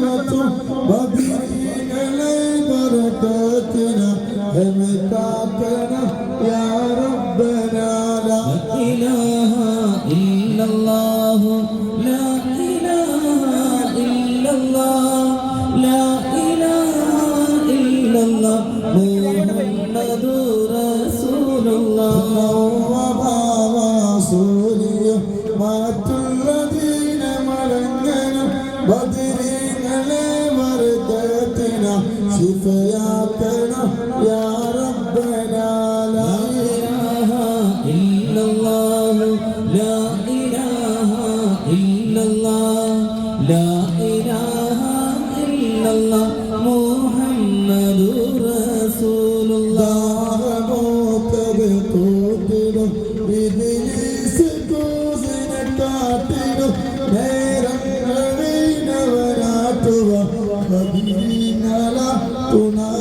বাঁচো ശിഫയാക്കണം യാ റബ്ബന ലാ ഇലാഹ ഇല്ലല്ലാഹു ലാ ഇലാഹ ഇല്ലല്ലാഹ് ലാ ഇലാഹ ഇല്ലല്ലാഹ് മുഹമ്മദുർ റസൂലുള്ളാഹ്. മോത്തത് തോത്തിടും വിദിനിസ് കൂസിനെ കാട്ടിടും നേരം കഴിയുന്നവരാട്ടുവ മദീന tudo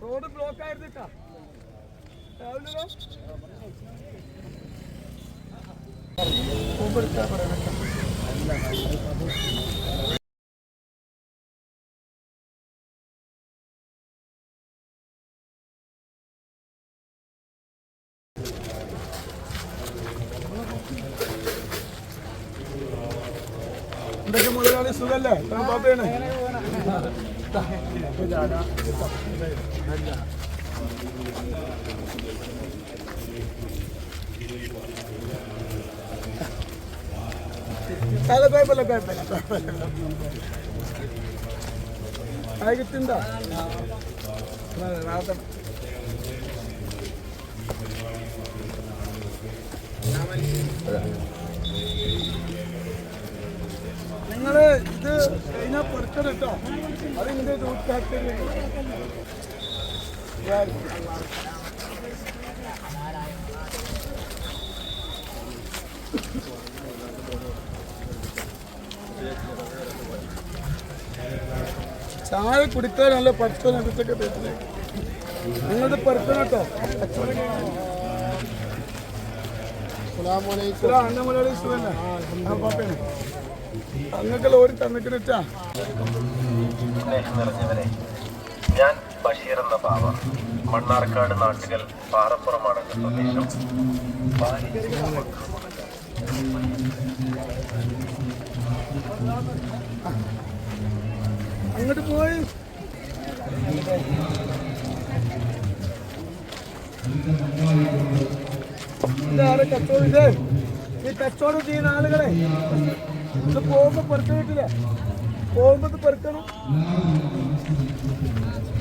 റോഡ് ബ്ലോക്ക് ആയിരുന്നിട്ടാ രാവിലെ എന്തൊക്കെ അല്ല കുഴപ്പമില്ല കുഴപ്പമില്ല കുഴപ്പമില്ല Thank നാളെ നിങ്ങൾ ഇത് കഴിഞ്ഞാൽ കേട്ടോ. അത് റൂട്ട് ഫാക്ടറി ചായ കുടിക്കാൻ നല്ല പഠിത്തം എടുത്തൊക്കെ പറ്റില്ല നിങ്ങളുടെ പെറുക്കണം കേട്ടോ. അന്നമുലി സുഖല്ലേ? ആ പാപ്പയാണ് അങ്ങക്ക് ലോറി തന്നിക്കിട്ടാ നിറഞ്ഞവരെ ഞാൻ ബഷീർ എന്ന പാവ. മണ്ണാർക്കാട് നാട്ടുകൽ പാറപ്പുറമാണ് എന്റെ സ്വദേശം അങ്ങോട്ട് പോയി. ഇതാണ് കച്ചവടം ഇത്. ഈ കച്ചവടം ചെയ്യുന്ന ആളുകളെ ഇത് പോകുമ്പോ പെറുക്ക കിട്ടില്ലേ പോകുമ്പോ ഇത് പെറുക്കണം.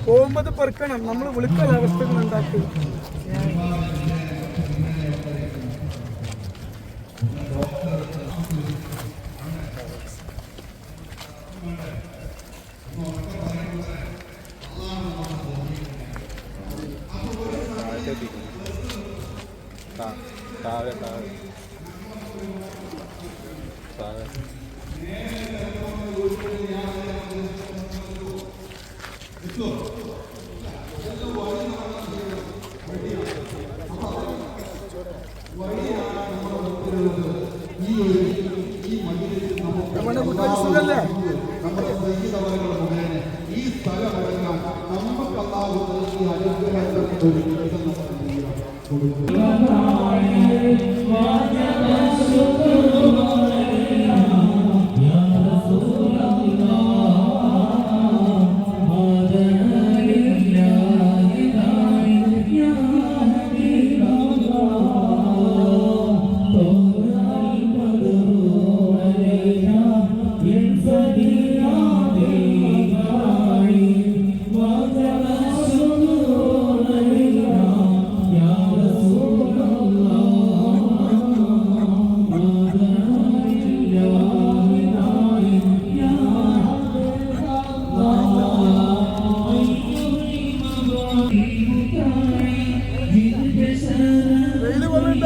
പോകുമ്പോ ഇത് പെറുക്കണം. നമ്മൾ വിളിക്കല അവസ്ഥകൾ ഉണ്ടാക്കി നമ്മുടെ വെയിൽ കൊള്ളണ്ട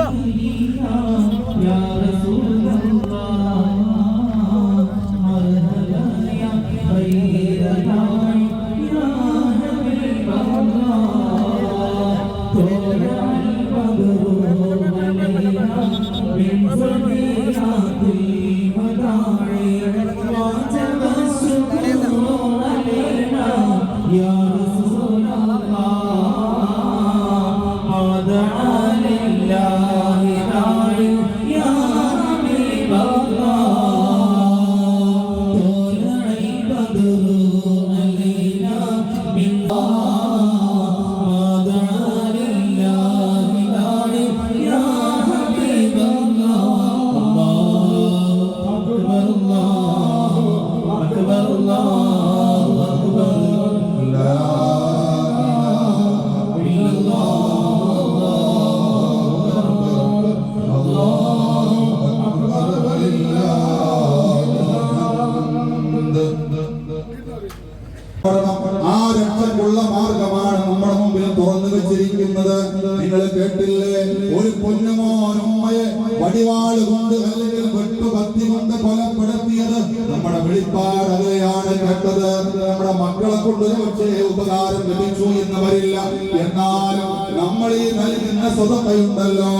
സ്വതക്കയുണ്ടല്ലോ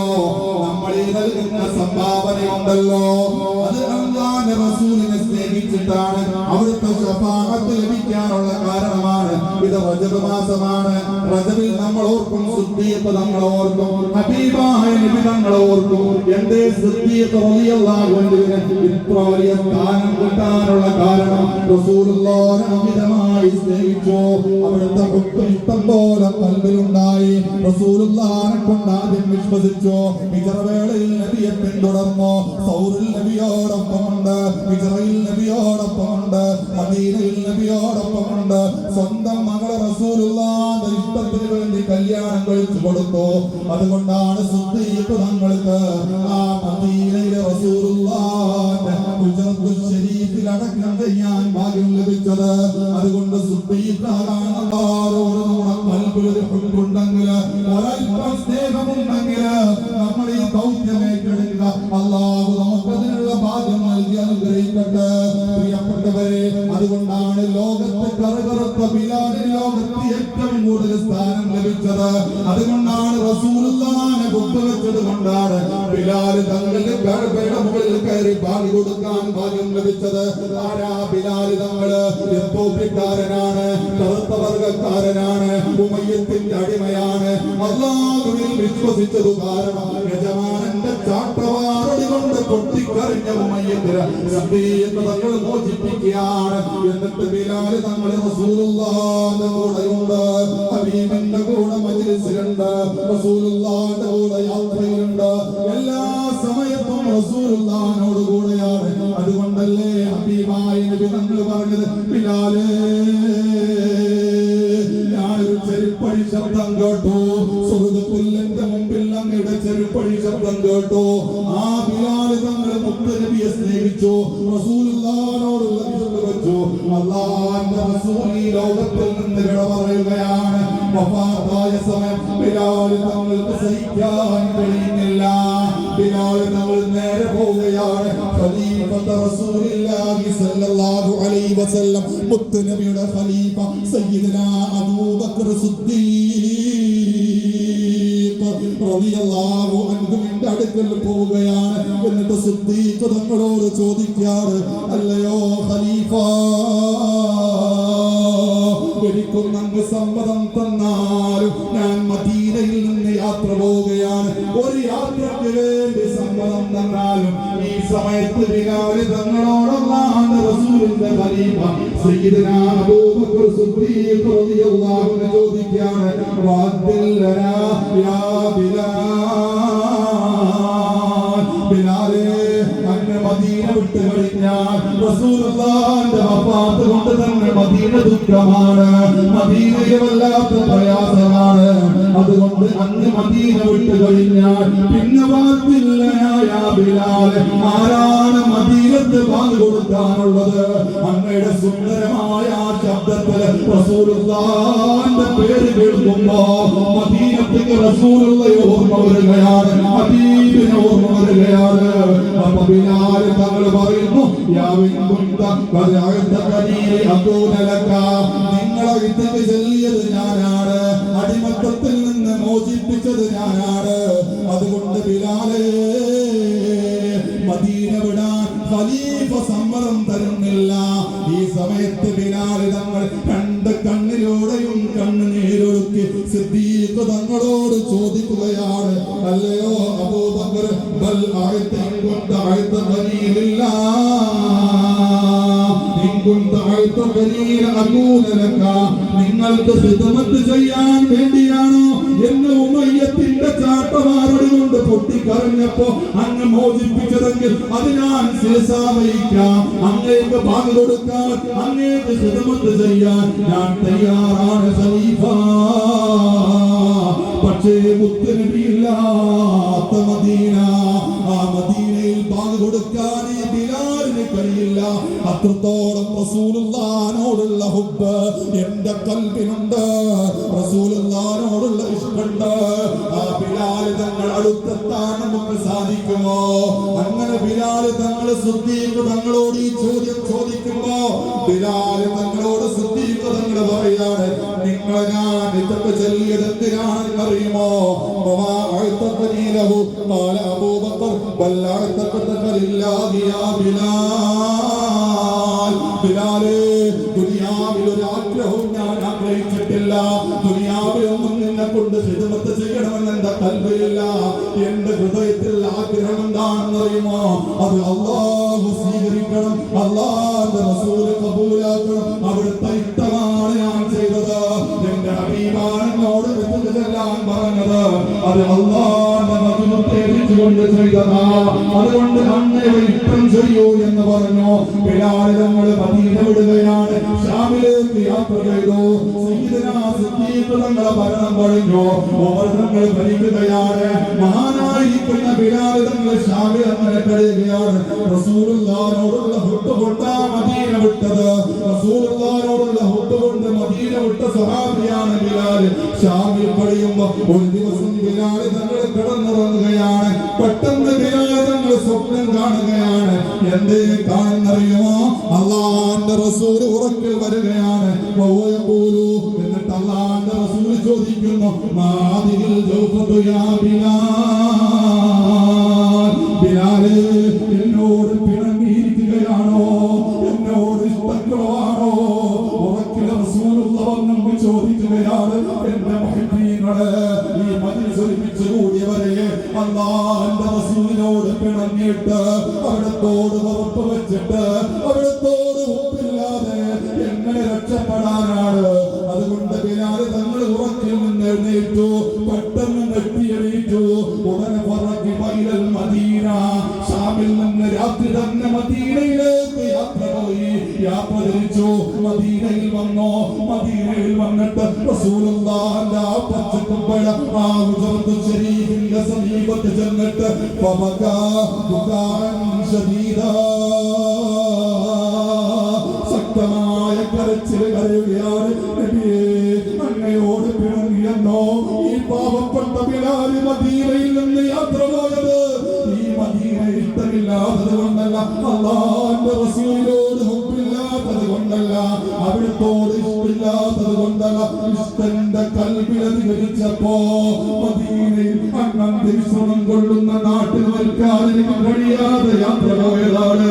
നമ്മൾ ഈ നൽകുന്ന സംഭാവനയുണ്ടല്ലോ. അത് അള്ളാന്റെ റസൂലിനെ സ്നേഹിച്ചിട്ടാണ് അവിടുത്തെ ലഭിക്കാനുള്ള കാരണമാണ്. ഇത് റജബ് മാസമാണ്. റജബിൽ നമ്മൾ ഓർക്കും സുദ്ദീഖ് നമ്മൾ ഓർക്കും ഹബീബായ നബി ഓർക്കും. എന്തേ സുദ്ദീഖ് റളിയല്ലാഹു അൻഹുവിന് ഇത്ര വലിയ സ്ഥാനം കിട്ടാനുള്ള കാരണം റസൂലുള്ളാഹിനെ അമിതമായി സ്നേഹിച്ചു. അവിടുത്തെ ഇഷ്ടം പോലെ കൽബിലുണ്ടായി കൊണ്ട് ആദ്യം വിശ്വസിച്ചു? വിചറവേളയിൽ നബിയെ പിന്തുടർന്നു? സൗറിൽ നബിയോടൊപ്പമുണ്ട് വിചറയിൽ നബിയോടൊപ്പമുണ്ട് മദീനയിൽ നബിയോടൊപ്പമുണ്ട്. സ്വന്തം മകളെ റസൂലുള്ളാന്റെ ഇഷ്ടത്തിന് വേണ്ടി കല്യാണം കഴിച്ചു കൊടുത്തു. അതുകൊണ്ടാണ് സുദ്ദീഖ് തങ്ങൾക്ക് ആ മദീനയിലെ റസൂലുള്ളാന്റെ ഗുജറത്തുൽ ഷരീഫിൽ അടക്കം ചെയ്യാൻ ഭാഗ്യം ലഭിച്ചത്. അതുകൊണ്ട് സുദ്ദീഖാകാൻ അല്ലാഹുവോട് നമ്മുടെ സ്നേഹമുണ്ടെങ്കിൽ നമ്മൾ ഈ ദൗത്യം ഏറ്റെടുക്കുക. അള്ളാഹു നമുക്ക് അതിനുള്ള ഭാഗ്യം നൽകി അനുഗ്രഹിക്കട്ടെ. പ്രിയപ്പെട്ടവരെ അതുകൊണ്ടാണ് ലോകത്ത് കറുകറുത്ത ബിലാലിൽ ലോകത്ത് കൂടുതൽ സ്ഥാനം ലഭിച്ചത്. അതുകൊണ്ടാണ് റസൂലുള്ളാഹിനെ കൊണ്ടുവച്ചത് കൊണ്ടാണ് ബിലാൽ തങ്ങളുടെ കഴുപ്പയുടെ മുകളിൽ കയറി ഭാഗ്യ കൊടുക്കാൻ ഭാഗ്യം ലഭിച്ചത്. ആരാ ബിലാൽ തങ്ങൾ? എത്തോപ്യക്കാരനാണ് കറുത്ത വർഗക്കാരനാണ് ഉമയ്യത്തിന്റെ അടിമയാണ്. അള്ളാഹുവിൽ വിശ്വസിച്ചതു കാരണം യജമാനന്റെ ചാട്ടവാറടി കൊണ്ട് പൊട്ടിക്കറിഞ്ഞ ഉമയ്യത്തിന് സദ്യയെന്ന് തങ്ങൾ മോചിപ്പിക്കുകയാണ്. എന്നിട്ട് ബിലാൽ തങ്ങൾ റസൂലുള്ളാഹിന്റെ കൂടെയുണ്ട്. ഹബീബിന്റെ കൂടെ മജ്ലിസിലുണ്ട്. റസൂലുള്ളാഹിന്റെ കൂടെ യാത്രയിലുണ്ട്. എല്ലാ സമയത്തും റസൂലുള്ളാഹിനോട് കൂടെയാണ്. അതുകൊണ്ടല്ലേ ഹബീബായ നബി തങ്ങൾ പറഞ്ഞത്? ബിലാലേ ഞാനൊരു ചെരുപ്പഴി ശബ്ദം കേട്ടു. സുഹൃത്തുക്കുല്ലന്റെ മുമ്പിൽ അങ്ങയുടെ ചെരുപ്പഴി ആ ബിലാൽ മുത്തനബിയെ റസൂലുള്ളാഹിനോടുള്ള വെച്ചു. അള്ളാന്റെ റസൂൽ ഈ നിന്ന് വിട പറയുകയാണ് വഫാത്തായ സമയം ബിലാൽ തങ്ങൾക്ക് സഹിക്കാൻ കഴിയുന്നില്ല. ബിലാൽ തങ്ങൾ നേരെ പോവുകയാണ്. ഖലീഫത്ത് റസൂലുള്ളാഹി സല്ലല്ലാഹു അലൈഹി വസല്ലം മുത്തുനബിയുടെ ഖലീഫ സയ്യിദനാ അബൂബക്കർ സിദ്ദീഖ് റളിയല്ലാഹു അൻഹുവിന്റെ അടുക്കൽ പോവുകയാണ്. എന്നിട്ട് സിദ്ദീഖ് തങ്ങളോട് ചോദിക്കാറ് അല്ലയോ ഖലീഫ എനിക്കൊന്നങ്ങ് സമ്മതം തന്നാലും ഞാൻ മദീനയിൽ നിന്ന് യാത്ര പോവുകയാണ്. ഒരു യാത്രയ്ക്ക് വേണ്ടി സമ്മതം തന്നാലും ഈ സമയത്ത് വികാരി തങ്ങളോടൊന്നാണ് റസൂലിന്റെ ഖലീഫ. സയ്യിദന അബൂബക്കർ സിദ്ദീഖ് റളിയല്ലാഹു യാ ബിലാലേ അങ്ങ് മദീന വിട്ട് കഴിഞ്ഞാൽ റസൂലുള്ളാഹിന്റെ വഫാത്ത് കൊണ്ട് തന്നെ മദീന ദുഃഖമാണ്. മദീനയെ വല്ലാത്ത പ്രയാസമാണ്. അതുകൊണ്ട് അന്ന് മദീന വിട്ട് കഴിഞ്ഞാൽ പിന്നെ വാത്തില്ലയായ ബിലാൽ ആരാണ് മദീനത്ത് വാങ്ങി കൊടുക്കാനുള്ളത്? അങ്ങയുടെ സുന്ദരമായ ആ ശബ്ദത്തിൽ റസൂലുള്ളാഹിന്റെ പേര് കേൾക്കുമ്പോ മദീനത്തേക്ക് റസൂലുള്ള ഓർമ്മ വരികയാണ്. മദീനെ ഓർമ്മ വരികയാണ്. അപ്പൊ ബിലാൽ തങ്ങൾ പറയുന്നു നിങ്ങളെ ഇത്തക്ക് ചൊല്ലിയത് ഞാനാണ്. അടിമത്തത്തിൽ നിന്ന് മോചിപ്പിച്ചത് ഞാനാണ്. അതുകൊണ്ട് ബിലാലേ മദീന വിടാൻ ഖലീഫ സമ്മതം തരുന്നില്ല. ഈ സമയത്ത് ബിലാൽ തങ്ങൾ രണ്ട് കണ്ണിലൂടെയും കണ്ണുനീരൊഴുക്കി സിദ്ദീഖ് തങ്ങളോട് ചോദിക്കുകയാണ്. അല്ലയോ അബൂബക്കർ ബൽ അഅത ഖലീല അകൂന ലക നിങ്ങൾക്ക് ഖിദ്മത്ത് ചെയ്യാൻ വേണ്ടിയാണോ എന്ന് ഉമയ്യത്തിന്റെ ചാട്ടമാരടി കൊണ്ട് പൊട്ടിക്കറിഞ്ഞപ്പോ അങ്ങ് മോചിപ്പിച്ചതെങ്കിൽ അത് ഞാൻ ശിരസ വഹിക്കാം അങ്ങേക്ക് പങ്ക് കൊടുക്കാൻ അങ്ങേക്ക് ഹിതമത്ത് ചെയ്യാൻ ഞാൻ തയ്യാറാണ് പക്ഷേ മുത്തനബിയില്ലാത്ത മദീന. ആ മദീനയിൽ പങ്ക് കൊടുക്കാൻ ബിലാലിന് കഴിയില്ല. അത്രത്തോളം റസൂലുള്ളാനോടുള്ള ഹുബ് എന്റെ കൽവിനുണ്ട്. റസൂലുള്ളാനോടുള്ള ഇഷ്ടമുണ്ട്. ആ ബിലാൽ തങ്ങൾ അടുത്തെത്താൻ നമുക്ക് സാധിക്കുമോ? അങ്ങനെ ബിലാൽ തങ്ങൾ സുദ്ദീഖ് തങ്ങളോട് ഈ ചോദ്യം ചോദിക്കുമ്പോ ബിലാൽ തങ്ങളോട് സുദ്ദീഖ് തങ്ങൾ പറയാണ് നിങ്ങളെ ഞാൻ ഇതൊക്കെ ചെല്ലിയത് എന്തിനാണെന്ന് അറിയുമോ وما أعتقني له قال أبو بكر بل أعتقدك لله يا بلال ബിലാലേ ദുനിയാവിൽ ഒരു ആഗ്രഹവും ഞാൻ ആഗ്രഹിച്ചിട്ടില്ല ദുനിയാവിൽ ഒന്നും നിന്നെ കൊണ്ട് ഹിദമത്ത് ചെയ്യണമെന്ന് എന്റെ കൽവിലില്ല എന്റെ ഹൃദയത്തിൽ ആഗ്രഹം എന്താണെന്ന് അറിയുമോ അത് അള്ളാഹു സ്വീകരിക്കണം അള്ളാന്റെ റസൂല് കബൂലാക്കണം അവിടുത്തെ ഇഷ്ടമാണ് ഞാൻ ചെയ്തത് എന്റെ അഭിമാനങ്ങളോട് അവൻ പറഞ്ഞത് അത് അള്ളാന്റെ മധുരത്തെ കൊണ്ട് ചെയ്തതാ. അതുകൊണ്ട് അങ്ങയുടെ ഇഷ്ടം ചെയ്യൂ എന്ന് പറഞ്ഞു. ബിലാലിതങ്ങൾ മദീന വിടുകയാണ്. ഷാമിലേക്ക് യാത്ര ചെയ്തു. തങ്ങളെ ഭരണം കഴിഞ്ഞു ഉമർ തങ്ങൾ ഭരിക്കുകയാണ് മഹാനായിരിക്കുന്ന ബിലാലിതങ്ങൾ ഷാമിൽ അങ്ങനെ കഴിയുകയാണ് റസൂലുള്ളാഹിനോടുള്ള ഹുബ്ബ് കൊണ്ടാ മദീന വിട്ടത്. റസൂലുള്ളാഹിനോടുള്ള ഹുബ്ബ് കൊണ്ട് മദീന വിട്ട സ്വഹാബിയാണ് ബിലാൽ ഷാമിൽ കഴിയുമ്പോ ഒരു ദിവസം ബിലാൽ തങ്ങൾ കിടന്നുറങ്ങുകയാണ്. പെട്ടെന്ന് തങ്ങൾ സ്വപ്നം കാണുകയാണ്. എന്റെ കാണുന്നറിയുമോ അള്ളാന്റെ റസൂൽ ഉറക്കിൽ വരികയാണ്. എന്നിട്ട് അള്ളാന്റെ റസൂൽ ചോദിക്കുന്നു ബിലാൽ. ബിലാലേ എന്നോട് പിണങ്ങിയിരിക്കുകയാണോ? എന്നോട് ഇഷ്ടങ്ങളാണോ ഉറക്കിൽ റസൂലുള്ള വന്നു ചോദിക്കുകയാണ് എന്റെ മുഹബ്ബീങ്ങളെ പിണങ്ങിയിട്ട് അവിടത്തോട് ഉറപ്പ് വെച്ചിട്ട് അവിടത്തോട് ഉപ്പില്ലാതെ എങ്ങനെ രക്ഷപ്പെടാനാണ്? അതുകൊണ്ട് ബിലാൽ തങ്ങൾ ഉറക്കിൽ നിന്ന് എഴുന്നേറ്റു പെട്ടെന്ന് നെട്ടിയെണീറ്റു ഉടനെ പറഞ്ഞു പൈലൽ മദീന ഷാമിൽ നിന്ന് രാത്രി തന്നെ മദീനയിലേക്ക് യാത്ര പോയി. യാത്ര തിരിച്ചു മദീനയിൽ വന്നോ. മദീനയിൽ വന്നിട്ട് റസൂലുള്ളാഹിന്റെ ആ ഉജറത്ത് ശരീഫിന്റെ സമീപത്ത് ചെന്നിട്ട് ശക്തമായ കരച്ചിൽ കരയുകയാണ് അങ്ങയോട് പിണങ്ങിയെന്നോ ഈ പാവപ്പെട്ട ബിലാൽ മദീനയിൽ നിന്ന് യാത്ര പോയത് ഈ മദീന ഇഷ്ടമില്ലാത്തത് കൊണ്ടല്ല അള്ളാന്റെ റസൂലിനോട് ഹുബില്ലാത്തത് കൊണ്ടല്ല അവിടത്തോട് ഇഷ്ടന്റെ കൽവിൽ അധികരിച്ചപ്പോ മദീനയിൽ അന്നന്തരീക്ഷണം കൊള്ളുന്ന നാട്ടിൽ നിൽക്കാൻ കഴിയാതെ യാത്ര പോയതാണ്.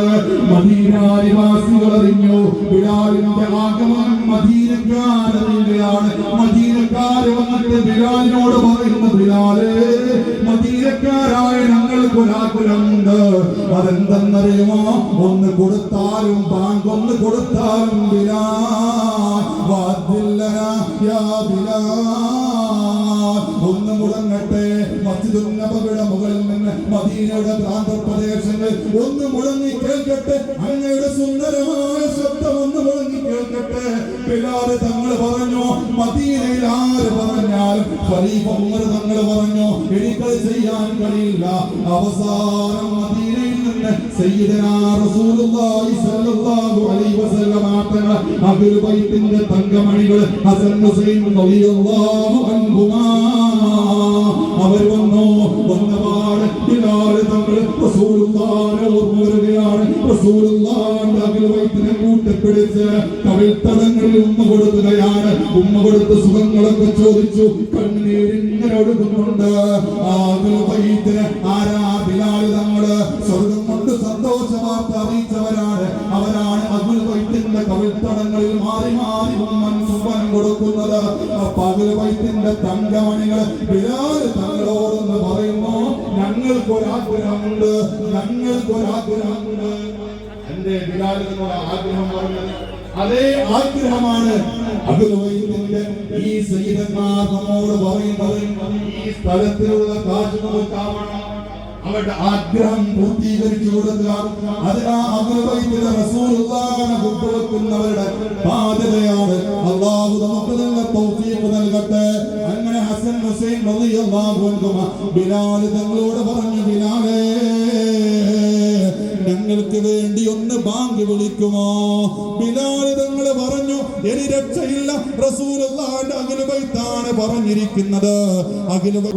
മദീന നിവാസികൾ അറിഞ്ഞു ബിലാലിന്റെ ആഗമനം മദീനക്കാരതിന്റെയാണ്. മദീനക്കാര് വന്നിട്ട് ബിലാലിനോട് പറയുന്നു ബിലാലേ ഞങ്ങൾക്ക് അതെന്തെന്നറിയുമോ? ഒന്ന് കൊടുത്താലും പാങ്കൊന്ന് കൊടുത്താലും വാദില്ലന ഒന്ന് മുടങ്ങട്ടെ മസ്ജിദുൽ മുകളിൽ നിന്ന് മദീനയുടെ പ്രാന്തപ്രദേശങ്ങൾ ഒന്ന് മുഴങ്ങി കേൾക്കട്ടെ. അങ്ങയുടെ സുന്ദരമായ ശബ്ദം ഒന്ന് മുഴങ്ങി കേൾക്കട്ടെ. ബിലാൽ തങ്ങൾ പറഞ്ഞു മദീനയിൽ ആര് പറഞ്ഞാൽ ഖലീഫ ഉമർ തങ്ങൾ പറഞ്ഞു എനിക്കത് ചെയ്യാൻ കഴിയില്ല. സയ്യിദനാ റസൂലുള്ളാഹി സ്വല്ലല്ലാഹു അലൈഹി ബൈത്തിന്റെ തങ്കമണികൾ ഹസൻ അൻഹുമാ. ഉമ്മ കൊടുക്കുകയാണ്. ഉമ്മ കൊടുത്ത് ചോദിച്ചു. കണ്ണീരിങ്ങനെ ഒഴുകുന്നുണ്ട്. ആ വൈദ്യ ആരാ വൈദ്യന്റെ തങ്കമണികൾ ബിലാൽ തങ്ങളോടൊന്ന് പറയുന്നു ഞങ്ങൾക്കൊരാഗ്രഹമുണ്ട് ഞങ്ങൾക്കൊരാഗ്രഹമുണ്ട്. എന്റെ ബിലാലിനോട് ആഗ്രഹം പറഞ്ഞത് അതേ ആഗ്രഹമാണ്. അത് ഈ സഹിതന്മാർ നമ്മോട് പറയുന്നത് ഈ സ്ഥലത്തിലുള്ള കാശ് നമുക്കാവണം അവരുടെ ആഗ്രഹം പൂർത്തീകരിച്ചു കൊടുക്കുക. അതിനാ അമൃതൈത്തിലെ റസൂലുള്ളാഹിനെ കൊണ്ടുവെക്കുന്നവരുടെ ബാധ്യതയാണ്. അള്ളാഹു നമുക്ക് നല്ല തൗഫീഖ് നൽകട്ടെ. അങ്ങനെ ഹസൻ ഹുസൈൻ റളിയല്ലാഹു അൻഹു ബിലാൽ തങ്ങളോട് പറഞ്ഞു ബിലാലേ ഞങ്ങൾ ഞങ്ങൾക്ക് വേണ്ടി ഒന്ന് ബാങ്ക് വിളിക്കുമോ? ബിലാൽ തങ്ങൾ പറഞ്ഞു എനി രക്ഷയില്ല. റസൂലുള്ളാഹിന്റെ അഖിലുബൈത്താണ് പറഞ്ഞിരിക്കുന്നത്. അഖിലുബൈ